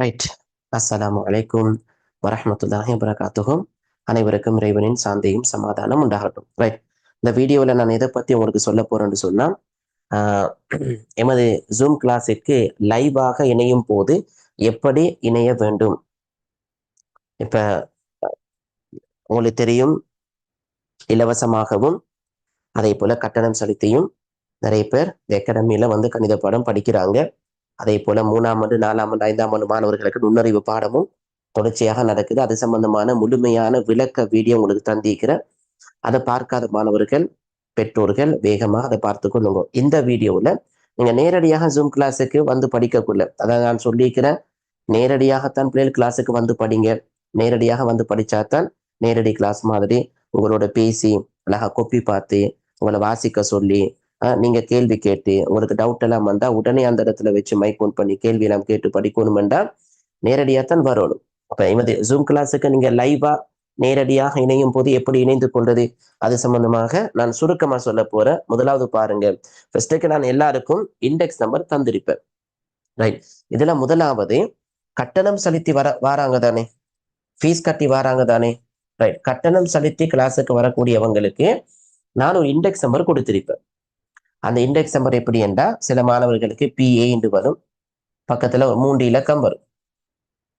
Right அஸ்ஸலாமு அலைக்கும் வரமத்துல்லாஹி வரகாத்துகும் அனைவருக்கும் இறைவனின் சாந்தியும் சமாதானம் உண்டாகட்டும். ரைட் இந்த வீடியோவில் நான் எதை பற்றி உங்களுக்கு சொல்ல போறேன்னு சொன்னால் எமது ஜூம் கிளாஸிற்கு லைவாக இணையும் போது எப்படி இணைய வேண்டும்? இப்போ உங்களுக்கு தெரியும் இலவசமாகவும் அதே போல் கட்டணம் செலுத்தியும் நிறைய பேர் இந்த வந்து கணித பாடம் படிக்கிறாங்க. அதே போல மூணாம் ஆண்டு நாலாம் ஆண்டு ஐந்தாம் ஆண்டு மாணவர்களுக்கு நுண்ணறிவு பாடமும் தொடர்ச்சியாக நடக்குது. அது சம்பந்தமான முழுமையான விளக்க வீடியோ உங்களுக்கு தந்திருக்கிறேன். அதை பார்க்காத மாணவர்கள் பெற்றோர்கள் வேகமாக அதை பார்த்து கொள்ளுங்க. இந்த வீடியோவில் நீங்கள் நேரடியாக ஜூம் கிளாஸுக்கு வந்து படிக்கக்குள்ள அதான் நான் சொல்லியிருக்கிறேன் நேரடியாகத்தான் பிள்ளைகள் கிளாஸுக்கு வந்து படிங்க. நேரடியாக வந்து படிச்சாதான் நேரடி கிளாஸ் மாதிரி உங்களோட பேசி அழகாக கொப்பி பார்த்து உங்களை வாசிக்க சொல்லி நீங்க கேள்வி கேட்டு உங்களுக்கு டவுட் எல்லாம் வந்தா உடனே அந்த இடத்துல வச்சு மைக் ஓன் பண்ணி கேள்வி எல்லாம் கேட்டு படிக்கணுமெண்டா நேரடியாக தான் வரணும். அப்ப இமது ஜூம் கிளாஸுக்கு நீங்க லைவா நேரடியாக இணையும் போது எப்படி இணைந்து கொள்வது? அது சம்பந்தமாக நான் சுருக்கமா சொல்ல போறேன் முதலாவது பாருங்க. ஃபர்ஸ்ட்டுக்கு நான் எல்லாருக்கும் இண்டெக்ஸ் நம்பர் தந்திருப்பேன். ரைட் இதுல முதலாவது கட்டணம் செலுத்தி வர வாராங்க தானே? ஃபீஸ் கட்டி வராங்க தானே? ரைட் கட்டணம் செலுத்தி கிளாஸுக்கு வரக்கூடியவங்களுக்கு நான் ஒரு இண்டெக்ஸ் நம்பர் கொடுத்திருப்பேன். அந்த இண்டெக்ஸ் நம்பர் எப்படி என்றால் சில மாணவர்களுக்கு பிஏ என்று வரும். பக்கத்தில் ஒரு மூன்று இலக்கம் வரும்.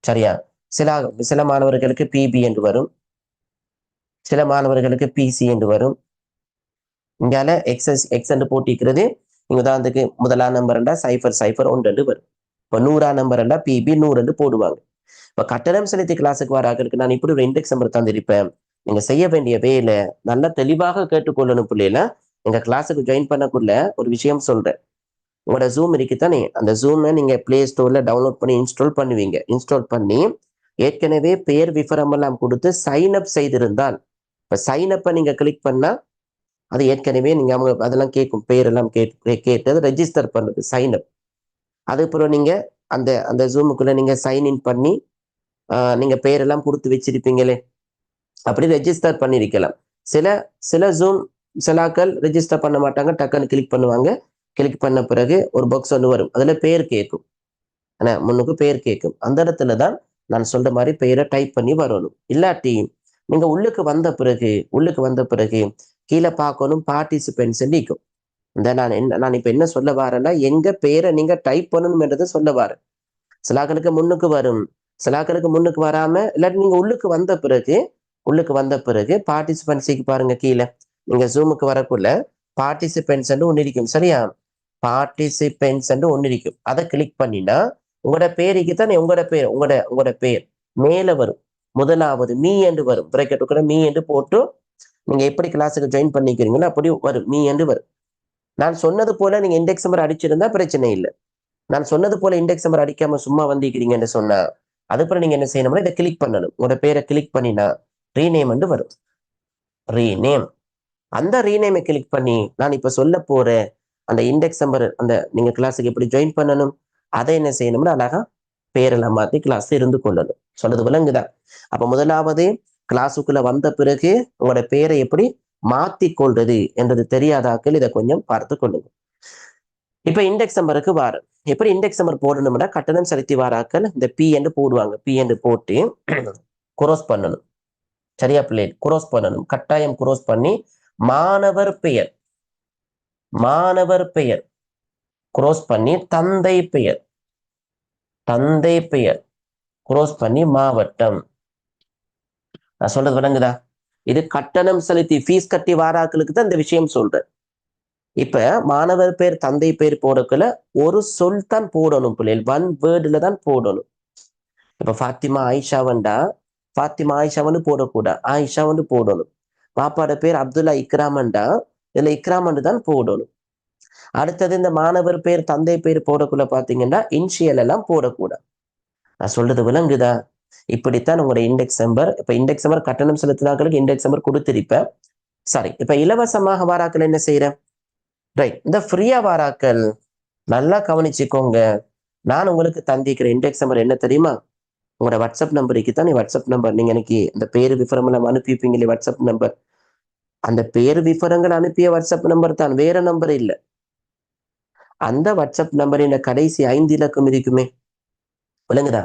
சரியா? சில சில மாணவர்களுக்கு பிபி என்று வரும். சில மாணவர்களுக்கு பிசி என்று வரும். இங்கால எக்ஸஸ் எக்ஸ் என்று போட்டிக்கிறது தான் உதாரணத்துக்கு முதலாம் நம்பர் என்றால் சைஃபர் சைஃபர் ஒன்று என்று வரும். இப்போ நூறா நம்பர் என்றால் பிபி நூறு என்று போடுவாங்க. இப்போ கட்டணம் செலுத்தி கிளாஸுக்கு வராங்களுக்கு நான் இப்படி ஒரு இண்டெக்ஸ் நம்பர் தந்திருப்பேன். நீங்கள் செய்ய வேண்டிய வேலை நல்லா தெளிவாக கேட்டுக்கொள்ளணும் பிள்ளைல எங்கள் கிளாஸுக்கு ஜாயின் பண்ணக்குள்ள ஒரு விஷயம் சொல்கிறேன் உங்களோட ஜூம் இருக்குதானே? அந்த ஜூமை நீங்கள் ப்ளே ஸ்டோரில் டவுன்லோட் பண்ணி இன்ஸ்டால் பண்ணுவீங்க. இன்ஸ்டால் பண்ணி ஏற்கனவே பேர் விவரம் எல்லாம் கொடுத்து சைன் அப் செய்திருந்தால் இப்போ சைன் அப்பை நீங்கள் கிளிக் பண்ணால் அது ஏற்கனவே நீங்கள் அவங்க அதெல்லாம் கேட்கும் பேரெல்லாம் கேட்டு கேட்டு அதை ரெஜிஸ்டர் பண்ணுறது சைன் அப் அதுக்கப்புறம் நீங்கள் அந்த அந்த ஜூமுக்குள்ளே நீங்கள் சைன் இன் பண்ணி நீங்கள் பேரெல்லாம் கொடுத்து வச்சிருப்பீங்களே. அப்படி ரெஜிஸ்டர் பண்ணியிருக்கலாம். சில சில ஜூம் சிலாக்கள் ரெஜிஸ்டர் பண்ண மாட்டாங்க. டக்குன்னு கிளிக் பண்ணுவாங்க. கிளிக் பண்ண பிறகு ஒரு பாக்ஸ் ஒன்று வரும். அதுல பேர் கேட்கும் ஆனா முன்னுக்கு பேர் கேட்கும் அந்த இடத்துல தான் நான் சொல்ற மாதிரி பெயரை டைப் பண்ணி வரணும். இல்லாட்டி நீங்க உள்ளுக்கு வந்த பிறகு உள்ளுக்கு வந்த பிறகு கீழே பார்க்கணும். பார்ட்டிசிபென்ட்ஸ் நிற்கும் இந்த நான் என்ன நான் இப்ப என்ன சொல்ல வரேன்னா எங்க பெயரை நீங்க டைப் பண்ணணும்ன்றத சொல்ல வரேன். சிலாக்களுக்கு முன்னுக்கு வரும். சிலாக்களுக்கு முன்னுக்கு வராம இல்லாட்டி நீங்க உள்ளுக்கு வந்த பிறகு உள்ளுக்கு வந்த பிறகு பார்ட்டிசிபென்ட்ஸுக்கு பாருங்க கீழே. நீங்க ஜூமுக்கு வரக்குள்ள பார்ட்டிசிபென்ட்ஸ் ஒன்று இருக்கும். சரியா? பார்ட்டிசிபென்ட்ஸ் ஒன்று இருக்கும். அதை கிளிக் பண்ணினா உங்களோட பேருக்கு தானே உங்களோட பேர் உங்களோட உங்களோட பேர் மேல வரும். முதலாவது மீ என்று வரும். பிரைக்கெட் கூட மீ என்று போட்டு நீங்க எப்படி கிளாஸுக்கு ஜாயின் பண்ணிக்கிறீங்களோ அப்படி வரும். மீ என்று வரும். நான் சொன்னது போல நீங்க இண்டெக்ஸ் நம்பர் அடிச்சிருந்தா பிரச்சனை இல்லை. நான் சொன்னது போல இண்டெக்ஸ் நம்பர் அடிக்காம சும்மா வந்திருக்கிறீங்கன்னு சொன்னா அதுக்கப்புறம் நீங்க என்ன செய்யணும்னா இதை கிளிக் பண்ணணும். உங்களோட பேரை கிளிக் பண்ணினா ரீநேம் என்று வரும். ரீநேம் அந்த ரீநேமை கிளிக் பண்ணி நான் இப்ப சொல்ல போற அந்த இண்டெக்ஸ் நம்பர் அந்த நீங்க கிளாஸுக்கு எப்படி ஜாயின் பண்ணணும் அதை என்ன செய்யணும்னா அழகா பேரெல்லாம் மாத்தி கிளாஸ் இருந்து கொள்ளணும். சொன்னது விளங்குதா அப்போ முதலாவது கிளாஸுக்குள்ள வந்த பிறகு உங்களோட பேரை எப்படி மாத்தி கொள்வது என்றது தெரியாதாக்கள் இதை கொஞ்சம் பார்த்து கொள்ளுங்க. இப்ப இண்டெக்ஸ் நம்பருக்கு வார. எப்படி இண்டெக்ஸ் நம்பர் போடணும்னா கட்டணம் செலுத்தி வாராக்கள் இந்த பி என்று போடுவாங்க. பி என்று போட்டு குரோஸ் பண்ணணும். சரியா பிள்ளை குரோஸ் பண்ணணும். கட்டாயம் குரோஸ் பண்ணி மாணவர் பெயர். மாணவர் பெயர். குரோஸ் பண்ணி தந்தை பெயர். தந்தை பெயர். குரோஸ் பண்ணி மாவட்டம். நான் சொல்றது விளங்குதா? இது கட்டணம் செலுத்தி ஃபீஸ் கட்டி வாராக்களுக்கு தான் இந்த விஷயம் சொல்றேன். இப்ப மாணவர் பேர் தந்தை பேர் போடக்குள்ள ஒரு சொல் தான் போடணும் பிள்ளைகள். ஒன் வேர்டுல தான் போடணும். இப்ப ஃபாத்திமா ஆயிஷா வண்டா ஃபாத்திமா ஆயிஷாவன்னு போடக்கூடாது. ஆயிஷாவன்னு போடணும். பாப்பாட பேர் அப்துல்லா இக்ராமண்டா இதுல இக்ராமண்டு தான் போடணும். அடுத்தது இந்த மாணவர் பேர் தந்தை பேர் போடக்குள்ள பாத்தீங்கன்னா இன்ஷியல் எல்லாம் போடக்கூடாது. நான் சொல்றது விளங்குதா? இப்படித்தான் உங்களோட இண்டெக்ஸ் நம்பர் இப்ப இண்டெக்ஸ் நம்பர் கட்டணம் செலுத்தினாக்களுக்கு இண்டெக்ஸ் நம்பர் கொடுத்திருப்பேன். சரி இப்ப இலவசமாக வாராக்கள் என்ன செய்யறேன்? ரைட் இந்த ஃப்ரீயா வாராக்கள் நல்லா கவனிச்சுக்கோங்க. நான் உங்களுக்கு தந்திக்கிற இண்டெக்ஸ் நம்பர் என்ன தெரியுமா? உங்களோட வாட்ஸ்அப் நம்பருக்கு தான் வாட்ஸ்அப் நம்பர் நீங்க எனக்கு இந்த பேரு விவரம் எல்லாம் அனுப்பிப்பீங்களே வாட்ஸ்அப் நம்பர் அந்த பேரு விவரங்கள் அனுப்பிய வாட்ஸ்அப் நம்பர் தான் வேற நம்பர் இல்லை. அந்த வாட்ஸ்அப் நம்பரின் கடைசி ஐந்து இலக்கம் இருக்குமே விளங்குதா?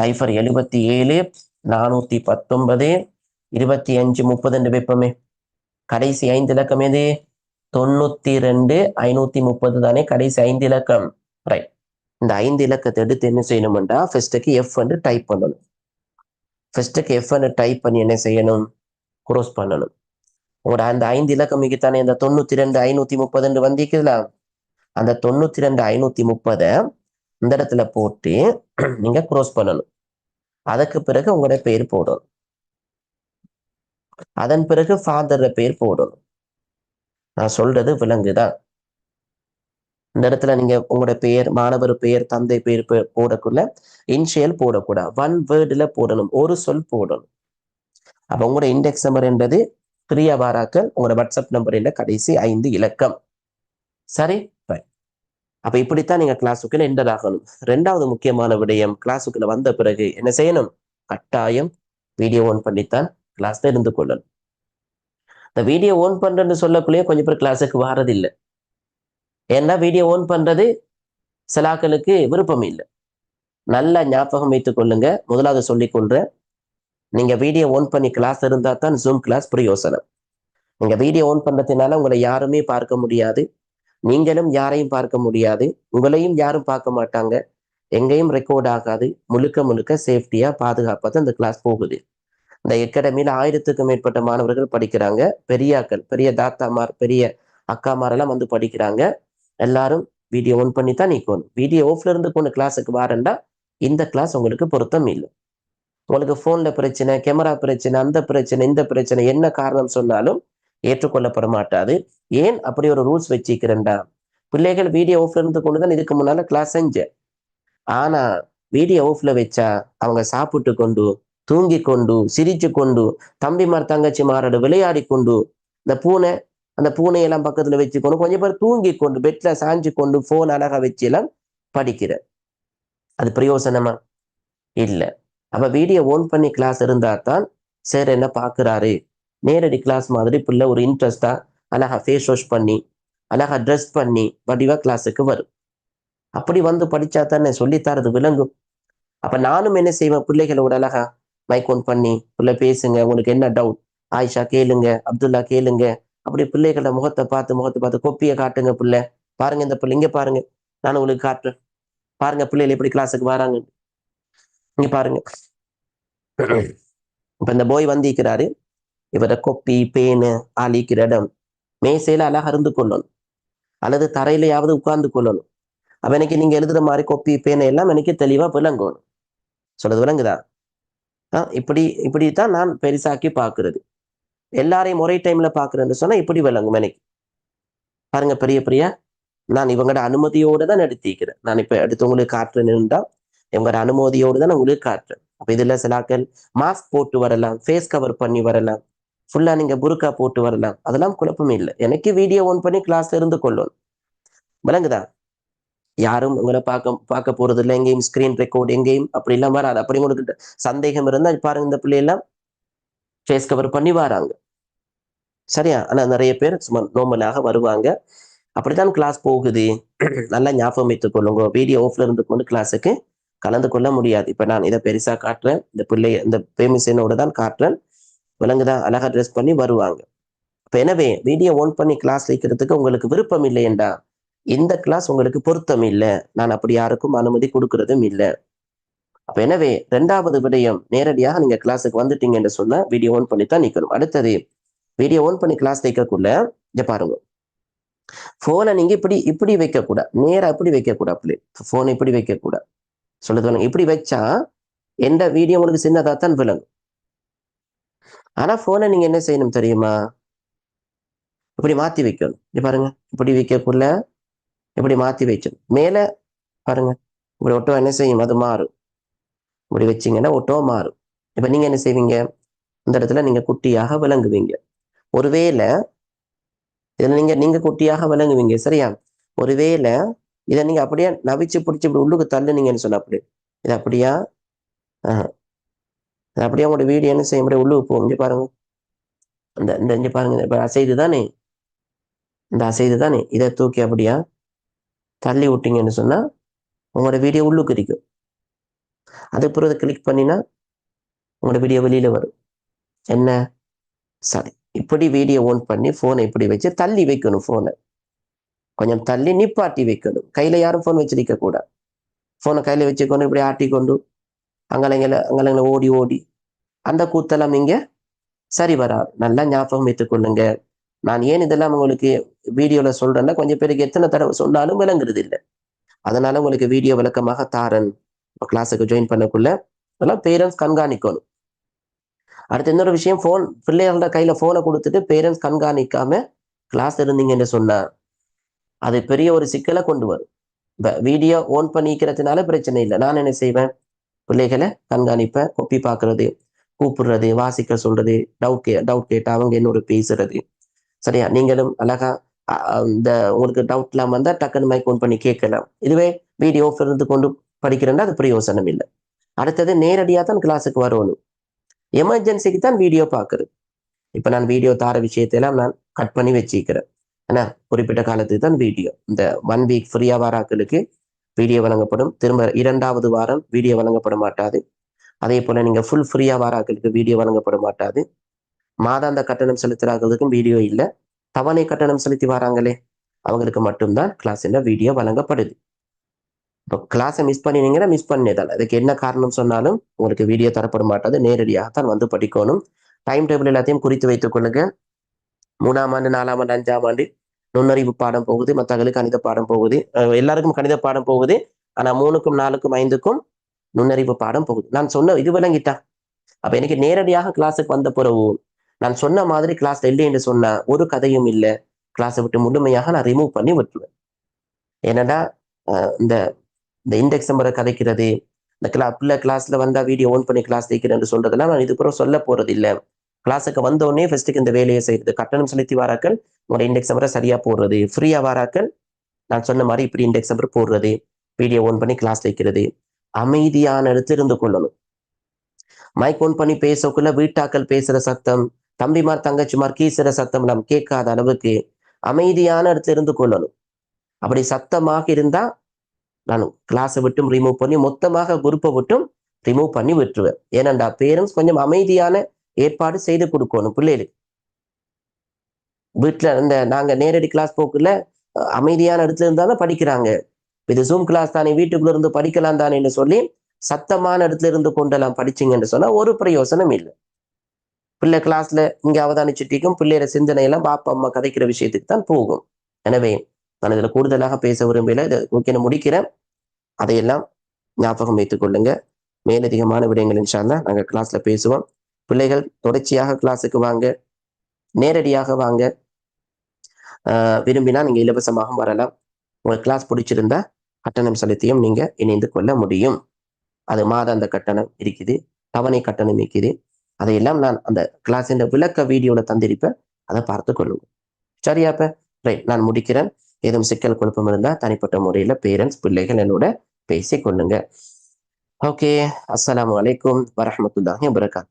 சைஃபர் எழுபத்தி ஏழு நானூத்தி பத்தொன்பது இருபத்தி அஞ்சு முப்பது வெப்பமே. கடைசி ஐந்து இலக்கம் எது? தொண்ணூத்தி ரெண்டு ஐநூத்தி முப்பது தானே கடைசி ஐந்து இலக்கம். ரைட் இந்த ஐந்து இலக்கத்தை எடுத்து என்ன செய்யணும்டா ஃபர்ஸ்ட்டுக்கு எஃப் வந்து டைப் பண்ணணும். ஃபர்ஸ்ட்டுக்கு எஃப் வந்து டைப் பண்ணி என்ன செய்யணும்? க்ரோஸ் பண்ணணும். உங்களோட அந்த ஐந்து இலக்கம் மிகத்தானே இந்த தொண்ணூற்றி ரெண்டு ஐநூத்தி முப்பதுன்னு வந்திருக்குதுல? அந்த தொண்ணூத்தி ரெண்டு ஐநூத்தி முப்பதை இந்த இடத்துல போட்டு நீங்க க்ரோஸ் பண்ணணும். அதுக்கு பிறகு உங்களோட பேர் போடணும். அதன் பிறகு ஃபாதர் பேர் போடணும். நான் சொல்றது விலங்குதான். இந்த இடத்துல நீங்க உங்களோட பெயர் மாணவர் பெயர் தந்தை பெயர் போடக்குள்ள இன்ஷியல் போடக்கூடாது ஒன் வேர்டுல போடணும். ஒரு சொல் போடணும். அப்ப உங்களோட இண்டெக்ஸ் நம்பர் என்பது பிரியா வாராக்கள் உங்களோட வாட்ஸ்அப் நம்பர் என்ற கடைசி ஐந்து இலக்கம். சரி? Right. அப்ப இப்படித்தான் நீங்க கிளாஸுக்குள்ள என்டர் ஆகணும். ரெண்டாவது முக்கியமான விடயம் கிளாஸுக்குள்ள வந்த பிறகு என்ன செய்யணும்? கட்டாயம் வீடியோ ஓன் பண்ணித்தான் கிளாஸ்ல இருந்து கொள்ளணும். இந்த வீடியோ ஓன் பண்றேன்னு சொல்லக்குள்ளேயே கொஞ்சம் பேர் கிளாஸுக்கு வாரதில்லை. ஏன்னா வீடியோ ஓன் பண்றது சிலாக்களுக்கு விருப்பம் இல்லை நல்லா ஞாபகம் வைத்துக் கொள்ளுங்க. முதலாவது சொல்லிக் கொள்றேன். நீங்க வீடியோ ஓன் பண்ணி கிளாஸ் இருந்தா தான் ஜூம் கிளாஸ் பிரயோசனம். நீங்க வீடியோ ஓன் பண்றதுனால உங்களை யாருமே பார்க்க முடியாது. நீங்களும் யாரையும் பார்க்க முடியாது. உங்களையும் யாரும் பார்க்க மாட்டாங்க. எங்கேயும் ரெக்கார்ட் ஆகாது. முழுக்க முழுக்க சேஃப்டியா பாதுகாப்பாக தான் இந்த கிளாஸ் போகுது. இந்த அகாடமியில ஆயிரத்துக்கும் மேற்பட்ட மாணவர்கள் படிக்கிறாங்க. பெரியாக்கள் பெரிய தாத்தாமார் பெரிய அக்காமாரெல்லாம் வந்து படிக்கிறாங்க. எல்லாரும் வீடியோ ஆன் பண்ணி தான் நிற்கணும் வீடியோ ஆஃப்ல இருந்து கொண்டு கிளாஸுக்கு வரேன்டா இந்த கிளாஸ் உங்களுக்கு பொருத்தம் இல்லை. உங்களுக்கு ஃபோனில் பிரச்சனை கேமரா பிரச்சனை அந்த பிரச்சனை இந்த பிரச்சனை என்ன காரணம் சொன்னாலும் ஏற்றுக்கொள்ளப்பட மாட்டாது. ஏன் அப்படி ஒரு ரூல்ஸ் வச்சிக்கிறேன்டா பிள்ளைகள் வீடியோ ஆஃப்ல இருந்து கொண்டு தான் இதுக்கு முன்னால கிளாஸ் செஞ்சேன் ஆனா வீடியோ ஆஃப்ல வச்சா அவங்க சாப்பிட்டு கொண்டு தூங்கி கொண்டு சிரிச்சு கொண்டு தம்பிமார் தங்கச்சி மாரோட விளையாடி கொண்டு இந்த பூனை அந்த பூனையெல்லாம் பக்கத்துல வச்சுக்கொண்டு கொஞ்சம் பேர் தூங்கி கொண்டு பெட்ல சாஞ்சு கொண்டு போன் அழகா வச்சு எல்லாம் படிக்கிற அது பிரயோசனமா? இல்ல. அப்ப வீடியோ ஓன் பண்ணி கிளாஸ் இருந்தா தான் சார் என்ன பாக்குறாரு? நேரடி கிளாஸ் மாதிரி பிள்ளை ஒரு இன்ட்ரெஸ்டா அழகா ஃபேஸ் வாஷ் பண்ணி அழகா ட்ரெஸ் பண்ணி வடிவா கிளாஸுக்கு வரும். அப்படி வந்து படிச்சா தானே சொல்லித்தரது விளங்கும். அப்ப நானும் என்ன செய்வேன்? பிள்ளைகளோட அழகா மைக் ஓன் பண்ணி பிள்ளை பேசுங்க உங்களுக்கு என்ன டவுட் ஆயிஷா கேளுங்க அப்துல்லா கேளுங்க அப்படி பிள்ளைகளோட முகத்தை பார்த்து முகத்தை பார்த்து கொப்பியை காட்டுங்க பிள்ளை. பாருங்க இந்த பிள்ளை. இங்க பாருங்க. நான் உங்களுக்கு காட்டுறேன். பாருங்க பிள்ளைகள் எப்படி கிளாஸுக்கு வராங்க இங்க பாருங்க. இப்ப இந்த போய் வந்திருக்கிறாரு. இவர கொப்பி பேனு ஆலிக்கிற இடம். மேசையில அழகா அருந்து கொள்ளணும். அல்லது தரையிலையாவது உட்கார்ந்து கொள்ளணும். அப்ப எனக்கு நீங்க எழுதுற மாதிரி கொப்பி பேனை எல்லாம் எனக்கு தெளிவா விளங்கணும். சொல்றது விளங்குதா? ஆஹ் இப்படி தான் நான் பெருசாக்கி பார்க்கறது. எல்லாரையும் ஒரே டைம்ல பாக்குறேன்னு சொன்னா இப்படி விளங்கும் எனக்கு பாருங்க பெரிய பிரியா நான் இவங்களோட அனுமதியோடு தான் எடுத்திக்கிறேன் நான் இப்ப எடுத்து உங்களுக்கு காட்டுறேன்னுடா இவங்களோட அனுமதியோடு தான் நான் உங்களுக்கு காட்டுறேன். அப்ப இதுல சிலாக்கள் மாஸ்க் போட்டு வரலாம் ஃபேஸ் கவர் பண்ணி வரலாம் ஃபுல்லா நீங்க புருக்கா போட்டு வரலாம். அதெல்லாம் குழப்பமே இல்லை. எனக்கு வீடியோ ஆன் பண்ணி கிளாஸ்ல இருந்து கொள்ளணும். விளங்குதா? யாரும் உங்களை பார்க்க பார்க்க போறது இல்லை எங்கேயும் ஸ்கிரீன் ரெக்கார்ட் எங்கேயும் அப்படி எல்லாம் வராது. அப்படி உங்களுக்கு சந்தேகம் இருந்தால் பாருங்க இந்த பிள்ளையெல்லாம் ஃபேஸ் கவர் பண்ணி வராங்க. சரியா? ஆனா நிறைய பேர் சும்மா நோம்பலாக வருவாங்க. அப்படித்தான் கிளாஸ் போகுது. நல்லா ஞாபகம் வைத்துக் கொள்ளுங்க. வீடியோ ஆஃப்ல இருந்து கொண்டு கிளாஸுக்கு கலந்து கொள்ள முடியாது. இப்ப நான் இதை பெருசா காட்டுறேன். இந்த பிள்ளை இந்த பேமிசனோட தான் காட்டுறேன். விலங்குதான் அழகா ட்ரெஸ் பண்ணி வருவாங்க. இப்ப எனவே வீடியோ ஓன் பண்ணி கிளாஸ் வைக்கிறதுக்கு உங்களுக்கு விருப்பம் இல்லையண்டா இந்த கிளாஸ் உங்களுக்கு பொருத்தம் இல்லை. நான் அப்படி யாருக்கும் அனுமதி கொடுக்கறதும் இல்லை. அப்ப எனவே ரெண்டாவது விடயம் நேரடியாக நீங்க கிளாஸுக்கு வந்துட்டீங்கன்னு சொன்னா வீடியோ ஓன் பண்ணி தான் நிக்கணும் அடுத்தது வீடியோ ஓன் பண்ணி கிளாஸ் வைக்கக்குள்ள இங்கே பாருங்க. ஃபோனை நீங்க இப்படி இப்படி வைக்கக்கூடாது நேராக நேரா இப்படி வைக்க அப்படி போனை இப்படி வைக்கக்கூடாது சொல்லுது பாருங்க. இப்படி வச்சா எந்த வீடியோ உங்களுக்கு சின்னதா தான் விளங்கும். ஆனா ஃபோனை நீங்க என்ன செய்யணும் தெரியுமா? இப்படி மாத்தி வைக்கணும். இப்படி பாருங்க இப்படி வைக்கக்குள்ள இப்படி மாத்தி வைக்கணும். மேல பாருங்க இப்படி ஒட்டோ என்ன செய்யும்? அது மாறும். இப்படி வச்சீங்கன்னா ஒட்டோ மாறும். இப்ப நீங்க என்ன செய்வீங்க? இந்த இடத்துல நீங்க குட்டியாக விளங்குவீங்க. ஒருவேளை இதில் நீங்கள் நீங்கள் குட்டியாக விளங்குவீங்க சரியா? ஒருவேளை இதை நீங்கள் அப்படியே நவிச்சு பிடிச்சி இப்படி உள்ளுக்கு தள்ளுனீங்கன்னு சொன்ன அப்படி. இது அப்படியா? அப்படியே உங்களோட வீடு என்ன செய்ய அப்படியே உள்ளுக்கு போகும். இங்க பாருங்க. இந்த இந்த இங்கே பாருங்க. இப்போ அசைது தானே? இந்த அசைது தானே? இதை தூக்கி அப்படியா? தள்ளி விட்டீங்கன்னு சொன்னால் உங்களோட வீடியோ உள்ளுக்கு இருக்கும் அது பிறகு கிளிக் பண்ணினா உங்களோட வீடியோ வெளியில் வரும். என்ன? சரி. இப்படி வீடியோ ஓன் பண்ணி ஃபோனை இப்படி வச்சு தள்ளி வைக்கணும் ஃபோனை கொஞ்சம் தள்ளி நிப்பாட்டி வைக்கணும். கையில் யாரும் ஃபோன் வச்சிருக்க கூடாது. ஃபோனை கையில் வச்சுக்கொண்டு இப்படி ஆட்டி கொண்டு அங்கலைங்கள அங்கலைங்கள ஓடி ஓடி. அந்த கூத்தெல்லாம் இங்கே சரி வராது. நல்லா ஞாபகம் வைத்துக்கொள்ளுங்க நான் ஏன் இதெல்லாம் உங்களுக்கு வீடியோவில் சொல்கிறேன்னா கொஞ்சம் பேருக்கு எத்தனை தடவை சொன்னாலும் விளங்குறது இல்லை. அதனால உங்களுக்கு வீடியோ விளக்கமாக தாரன். கிளாஸுக்கு ஜாயின் பண்ணக்குள்ள அதெல்லாம் பேரண்ட்ஸ் கண்காணிக்கணும். அடுத்து இன்னொரு விஷயம் ஃபோன் பிள்ளைகளோட கையில ஃபோனை கொடுத்துட்டு பேரண்ட்ஸ் கண்காணிக்காம கிளாஸ் இருந்தீங்கன்னு சொன்னா அது பெரிய ஒரு சிக்கலை கொண்டு வரும். இப்போ வீடியோ ஓன் பண்ணிக்கிறதுனால பிரச்சனை இல்லை. நான் என்ன செய்வேன்? பிள்ளைகளை கண்காணிப்பேன் கொப்பி பார்க்கறது கூப்பிடுறது வாசிக்க சொல்றது டவுட் கே டவுட் கேட்டா அவங்க என்னோட பேசுறது. சரியா? நீங்களும் அழகா இந்த உங்களுக்கு டவுட் இல்லாம வந்தா டக்குன்னு மைக் ஓன் பண்ணி கேட்கலாம். இதுவே வீடியோ இருந்து கொண்டு படிக்கிறேன்னா அது பிரயோசனம் இல்லை. அடுத்தது நேரடியாக தான் கிளாஸுக்கு வரணும் எமர்ஜென்சிக்கு தான் வீடியோ பார்க்குறது. இப்போ நான் வீடியோ தார விஷயத்தையெல்லாம் நான் கட் பண்ணி வச்சிக்கிறேன். ஏன்னா குறிப்பிட்ட காலத்துக்கு தான் வீடியோ இந்த ஒன் வீக் ஃப்ரீயாக வாராக்களுக்கு வீடியோ வழங்கப்படும். திரும்ப இரண்டாவது வாரம் வீடியோ வழங்கப்பட மாட்டாது. அதே போல் நீங்கள் ஃபுல் ஃப்ரீயாக வாராக்களுக்கு வீடியோ வழங்கப்பட மாட்டாது. மாதாந்த கட்டணம் செலுத்துறாங்களுக்கும் வீடியோ இல்லை. தவணை கட்டணம் செலுத்தி வராங்களே அவங்களுக்கு மட்டும்தான் கிளாஸில் வீடியோ வழங்கப்படுது. இப்போ கிளாஸை மிஸ் பண்ணினீங்கன்னா மிஸ் பண்ணியதால் அதுக்கு என்ன காரணம் சொன்னாலும் உங்களுக்கு வீடியோ தரப்பட மாட்டாது. நேரடியாக தான் வந்து படிக்கணும். டைம் டேபிள் எல்லாத்தையும் குறித்து வைத்துக் கொள்ளுங்க. மூணாம் ஆண்டு நாலாம் ஆண்டு அஞ்சாம் ஆண்டு நுண்ணறிவு பாடம் போகுது. மற்றவர்களுக்கு கணித பாடம் போகுது. எல்லாருக்கும் கணித பாடம் போகுது. ஆனால் மூணுக்கும் நாலுக்கும் ஐந்துக்கும் நுண்ணறிவு பாடம் போகுது. நான் சொன்ன இது விளங்கிட்டா? அப்போ எனக்கு நேரடியாக கிளாஸுக்கு வந்த பிறகு நான் சொன்ன மாதிரி கிளாஸ் இல்லை என்று சொன்ன ஒரு கதையும் இல்லை. கிளாஸை விட்டு முழுமையாக நான் ரிமூவ் பண்ணி விட்டுருவேன். என்னடா இந்த இந்த இண்டெக்ஸ் நம்பரை கதைக்கிறது இந்த கிளா பிள்ளை கிளாஸ்ல வந்தா வீடியோ ஓன் பண்ணி கிளாஸ் தைக்கிறேன்னு சொல்றதெல்லாம் நான் இதுக்கப்புறம் சொல்ல போறது இல்லை கிளாஸுக்கு வந்தோடனே ஃபர்ஸ்ட்டுக்கு இந்த வேலையை செய்யறது கட்டணம் செலுத்தி வாராக்கள் உங்களோட இண்டெக்ஸ் நம்பரை சரியா போடுறது ஃப்ரீயா வாராக்கள் நான் சொன்ன மாதிரி இப்படி இண்டெக்ஸ் நம்பர் போடுறது வீடியோ ஓன் பண்ணி கிளாஸ் வைக்கிறது அமைதியான இடத்துல இருந்து கொள்ளணும். மைக் ஓன் பண்ணி பேசக்குள்ள வீட்டாக்கள் பேசுற சத்தம் தம்பிமார் தங்கச்சிமார் கீசுற சத்தம் நாம் கேட்காத அளவுக்கு அமைதியான இடத்துல இருந்து கொள்ளணும். அப்படி சத்தமாக இருந்தா நான் கிளாஸை விட்டும் ரிமூவ் பண்ணி மொத்தமாக குரூப்பை விட்டும் ரிமூவ் பண்ணி விட்டுருவேன் ஏனண்டா பேரண்ட்ஸ் கொஞ்சம் அமைதியான ஏற்பாடு செய்து கொடுக்கணும் பிள்ளைகளுக்கு. வீட்டில் இந்த நாங்க நேரடி கிளாஸ் போக்குல அமைதியான இடத்துல இருந்தாலும் படிக்கிறாங்க. இது ஜூம் கிளாஸ் தானே வீட்டுக்குள்ள இருந்து படிக்கலாம் தானேன்னு சொல்லி சத்தமான இடத்துல இருந்து கொண்டெல்லாம் படிச்சீங்கன்னு சொன்னா ஒரு பிரயோசனம் இல்லை. பிள்ளை கிளாஸ்ல இங்க அவதானிச்சுட்டிக்கும் பிள்ளையோட சிந்தனை எல்லாம் பாப்பா அம்மா கதைக்கிற விஷயத்துக்கு தான் போகும். எனவே நான் இதில் கூடுதலாக பேச விரும்பல இதை முக்கிய முடிக்கிறேன். அதையெல்லாம் ஞாபகம் வைத்துக் கொள்ளுங்க. மேலதிகமான விடயங்கள் இன்ஷால்லா நாங்கள் கிளாஸ்ல பேசுவோம். பிள்ளைகள் தொடர்ச்சியாக கிளாஸுக்கு வாங்க. நேரடியாக வாங்க. விரும்பினா நீங்கள் இலவசமாக வரலாம். உங்களுக்கு கிளாஸ் பிடிச்சிருந்தா கட்டணம் செலுத்தியும் நீங்கள் இணைந்து கொள்ள முடியும். அது மாதாந்த கட்டணம் இருக்குது. தவணை கட்டணம் இருக்குது. அதையெல்லாம் நான் அந்த கிளாஸின் விளக்க வீடியோவில் தந்திருப்பேன். அதை பார்த்து கொள்ளுங்க. சரியாப்ப ரைட் நான் முடிக்கிறேன். ஏதும் சிக்கல் குழப்பம் இருந்தா தனிப்பட்ட முறையில பேரண்ட்ஸ் பிள்ளைகள் என்னோட பேசிக் கொள்ளுங்க ஓகே அஸ்லாம் அலைக்கும் வரமத்துல்லாஹி வபரகாத்